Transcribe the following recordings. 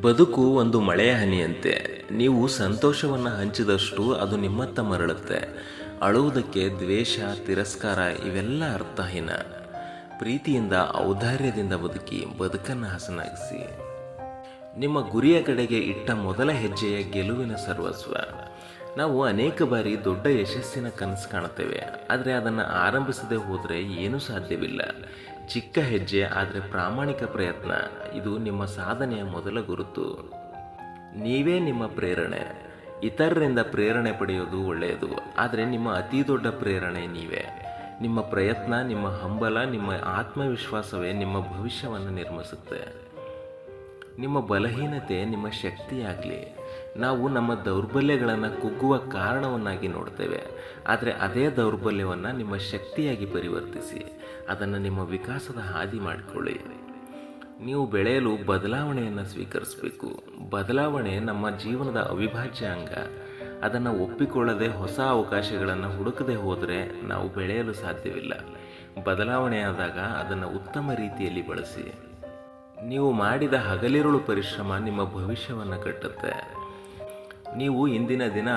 ಬದುಕು ಒಂದು ಮಳೆಯ ಹನಿಯಂತೆ. ನೀವು ಸಂತೋಷವನ್ನು ಹಂಚಿದಷ್ಟು ಅದು ನಿಮ್ಮತ್ತ ಮರಳುತ್ತೆ. ಅಳುವುದಕ್ಕೆ ದ್ವೇಷ, ತಿರಸ್ಕಾರ ಇವೆಲ್ಲ ಅರ್ಥಹೀನ. ಪ್ರೀತಿಯಿಂದ, ಔದಾರ್ಯದಿಂದ ಬದುಕಿ, ಬದುಕನ್ನು ಹಸನಾಗಿಸಿ. ನಿಮ್ಮ ಗುರಿಯ ಕಡೆಗೆ ಇಟ್ಟ ಮೊದಲ ಹೆಜ್ಜೆಯ ಗೆಲುವಿನ ಸರ್ವಸ್ವ. ನಾವು ಅನೇಕ ಬಾರಿ ದೊಡ್ಡ ಯಶಸ್ಸಿನ ಕನಸು ಕಾಣುತ್ತೇವೆ, ಆದರೆ ಅದನ್ನು ಆರಂಭಿಸದೆ ಹೋದರೆ ಏನೂ ಸಾಧ್ಯವಿಲ್ಲ. ಚಿಕ್ಕ ಹೆಜ್ಜೆ, ಆದರೆ ಪ್ರಾಮಾಣಿಕ ಪ್ರಯತ್ನ, ಇದು ನಿಮ್ಮ ಸಾಧನೆಯ ಮೊದಲ ಗುರುತು. ನೀವೇ ನಿಮ್ಮ ಪ್ರೇರಣೆ. ಇತರರಿಂದ ಪ್ರೇರಣೆ ಪಡೆಯೋದು ಒಳ್ಳೆಯದು, ಆದರೆ ನಿಮ್ಮ ಅತಿ ದೊಡ್ಡ ಪ್ರೇರಣೆ ನೀವೇ. ನಿಮ್ಮ ಪ್ರಯತ್ನ, ನಿಮ್ಮ ಹಂಬಲ, ನಿಮ್ಮ ಆತ್ಮವಿಶ್ವಾಸವೇ ನಿಮ್ಮ ಭವಿಷ್ಯವನ್ನು ನಿರ್ಮಿಸುತ್ತೆ. ನಿಮ್ಮ ಬಲಹೀನತೆ, ನಿಮ್ಮ ಶಕ್ತಿಯಾಗಲಿ, ನಾವು ನಮ್ಮ ದೌರ್ಬಲ್ಯಗಳನ್ನು ಕುಗ್ಗುವ ಕಾರಣವನ್ನಾಗಿ ನೋಡ್ತೇವೆ. ಆದರೆ ಅದೇ ದೌರ್ಬಲ್ಯವನ್ನು ನಿಮ್ಮ ಶಕ್ತಿಯಾಗಿ ಪರಿವರ್ತಿಸಿ, ಅದನ್ನು ನಿಮ್ಮ ವಿಕಾಸದ ಹಾದಿ ಮಾಡಿಕೊಳ್ಳಿ. ನೀವು ಬೆಳೆಯಲು ಬದಲಾವಣೆಯನ್ನು ಸ್ವೀಕರಿಸಬೇಕು. ಬದಲಾವಣೆ ನಮ್ಮ ಜೀವನದ ಅವಿಭಾಜ್ಯ ಅಂಗ. ಅದನ್ನು ಒಪ್ಪಿಕೊಳ್ಳದೆ ಹೊಸ ಅವಕಾಶಗಳನ್ನು ಹುಡುಕದೆ ಹೋದರೆ ನಾವು ಬೆಳೆಯಲು ಸಾಧ್ಯವಿಲ್ಲ. ಬದಲಾವಣೆಯಾದಾಗ ಅದನ್ನು ಉತ್ತಮ ರೀತಿಯಲ್ಲಿ ಬಳಸಿ. ನೀವು ಮಾಡಿದ ಹಗಲಿರುಳು ಪರಿಶ್ರಮ ನಿಮ್ಮ ಭವಿಷ್ಯವನ್ನು ಕಟ್ಟುತ್ತೆ. ನೀವು ಇಂದಿನ ದಿನ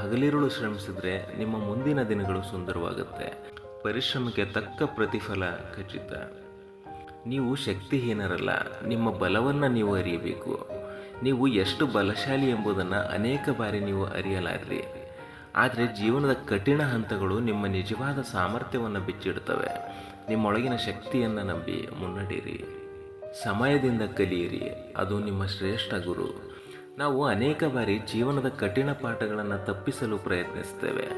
ಹಗಲಿರುಳು ಶ್ರಮಿಸಿದ್ರೆ ನಿಮ್ಮ ಮುಂದಿನ ದಿನಗಳು ಸುಂದರವಾಗುತ್ತೆ. ಪರಿಶ್ರಮಕ್ಕೆ ತಕ್ಕ ಪ್ರತಿಫಲ ಖಚಿತ. ನೀವು ಶಕ್ತಿಹೀನರಲ್ಲ, ನಿಮ್ಮ ಬಲವನ್ನು ನೀವು ಅರಿಯಬೇಕು. ನೀವು ಎಷ್ಟು ಬಲಶಾಲಿ ಎಂಬುದನ್ನು ಅನೇಕ ಬಾರಿ ನೀವು ಅರಿಯಲಾರ್ರಿ. ಆದರೆ ಜೀವನದ ಕಠಿಣ ಹಂತಗಳು ನಿಮ್ಮ ನಿಜವಾದ ಸಾಮರ್ಥ್ಯವನ್ನು ಬಿಚ್ಚಿಡ್ತವೆ. ನಿಮ್ಮೊಳಗಿನ ಶಕ್ತಿಯನ್ನು ನಂಬಿ ಮುನ್ನಡೀರಿ ಸಮಯದಿಂದ ಕಲಿಯಿರಿ. ಅದು ನಿಮ್ಮ ಶ್ರೇಷ್ಠ ಗುರು. ನಾವು ಅನೇಕ ಬಾರಿ ಜೀವನದ ಕಠಿಣ ಪಾಠಗಳನ್ನು ತಪ್ಪಿಸಲು ಪ್ರಯತ್ನಿಸ್ತೇವೆ.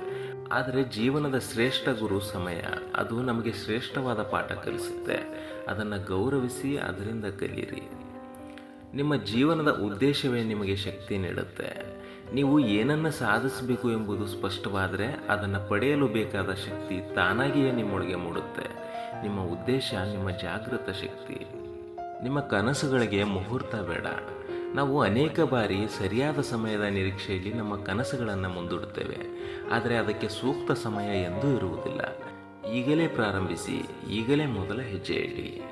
ಆದರೆ ಜೀವನದ ಶ್ರೇಷ್ಠ ಗುರು ಸಮಯ. ಅದು ನಮಗೆ ಶ್ರೇಷ್ಠವಾದ ಪಾಠ ಕಲಿಸುತ್ತೆ. ಅದನ್ನು ಗೌರವಿಸಿ ಅದರಿಂದ ಕಲಿಯಿರಿ. ನಿಮ್ಮ ಜೀವನದ ಉದ್ದೇಶವೇ ನಿಮಗೆ ಶಕ್ತಿ ನೀಡುತ್ತೆ. ನೀವು ಏನನ್ನು ಸಾಧಿಸಬೇಕು ಎಂಬುದು ಸ್ಪಷ್ಟವಾದರೆ ಅದನ್ನು ಪಡೆಯಲು ಬೇಕಾದ ಶಕ್ತಿ ತಾನಾಗಿಯೇ ನಿಮ್ಮೊಳಗೆ ಮೂಡುತ್ತೆ. ನಿಮ್ಮ ಉದ್ದೇಶ, ನಿಮ್ಮ ಜಾಗೃತ ಶಕ್ತಿ. ನಿಮ್ಮ ಕನಸುಗಳಿಗೆ ಮುಹೂರ್ತ ಬೇಡ. ನಾವು ಅನೇಕ ಬಾರಿ ಸರಿಯಾದ ಸಮಯದ ನಿರೀಕ್ಷೆಯಲ್ಲಿ ನಮ್ಮ ಕನಸುಗಳನ್ನು ಮುಂದೂಡುತ್ತೇವೆ. ಆದರೆ ಅದಕ್ಕೆ ಸೂಕ್ತ ಸಮಯ ಎಂದೂ ಇರುವುದಿಲ್ಲ. ಈಗಲೇ ಪ್ರಾರಂಭಿಸಿ, ಈಗಲೇ ಮೊದಲ ಹೆಜ್ಜೆ ಇಡಿ